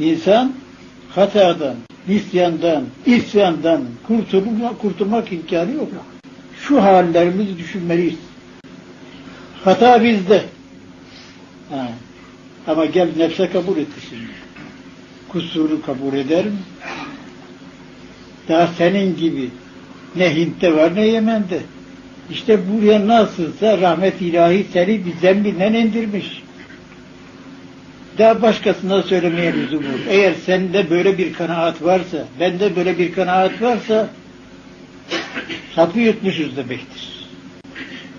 İnsan hatadan, nisyandan, isyandan kurtulma, kurtulmak imkanı yok. Şu hallerimizi düşünmeliyiz. Hata bizde. Ha. Ama gel nefse kabul etti şimdi. Kusuru kabul eder mi? Daha senin gibi ne Hint'te var ne Yemen'de. İşte buraya nasılsa rahmet ilahi seni bir zembinden indirmiş. Daha başkasına söylemeye lüzum yok. Eğer sende böyle bir kanaat varsa, bende böyle bir kanaat varsa hapı yutmuşuz demektir.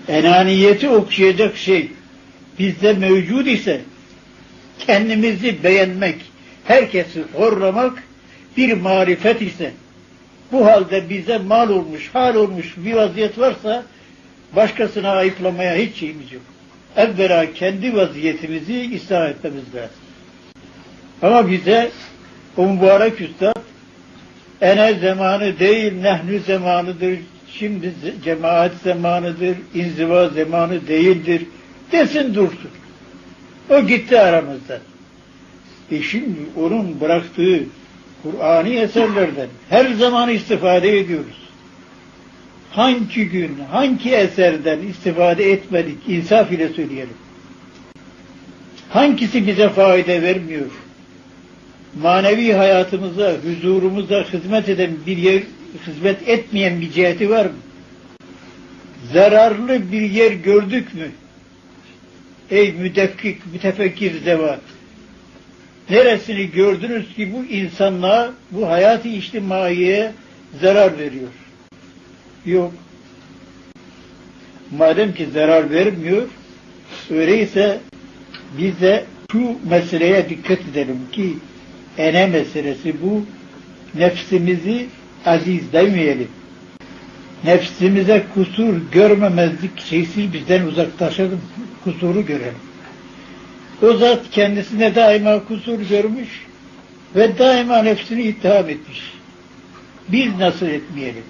Enaniyeti okşayacak şey bizde mevcud ise kendimizi beğenmek, herkesi horlamak bir marifet ise bu halde bize mal olmuş, hal olmuş bir vaziyet varsa başkasına ayıplamaya hiç şeyimiz yok. Evvela kendi vaziyetimizi ıslah etmemiz lazım. Ama bize o mübarek üstad ene zamanı değil nehnü zamanıdır, şimdi cemaat zamanıdır, inziva zamanı değildir desin dursun. O gitti aramızdan. E şimdi onun bıraktığı Kur'an'ı eserlerden her zaman istifade ediyoruz. Hangi gün, hangi eserden istifade etmedik, insaf ile söyleyelim. Hangisi bize fayda vermiyor? Manevi hayatımıza, huzurumuza hizmet eden bir yer, hizmet etmeyen bir ciheti var mı? Zararlı bir yer gördük mü? Ey müdekkik, mütefekkir zevat! Neresini gördünüz ki bu insanlığa, bu hayat-ı içtimaiye zarar veriyor? Yok. Madem ki zarar vermiyor, öyleyse biz de şu meseleye dikkat edelim ki ene meselesi bu, nefsimizi aziz demeyelim. Nefsimize kusur görmemezlik şeysi bizden uzaklaşalım, kusuru görelim. O zat kendisine daima kusur görmüş ve daima nefsini itham etmiş. Biz nasıl etmeyelim?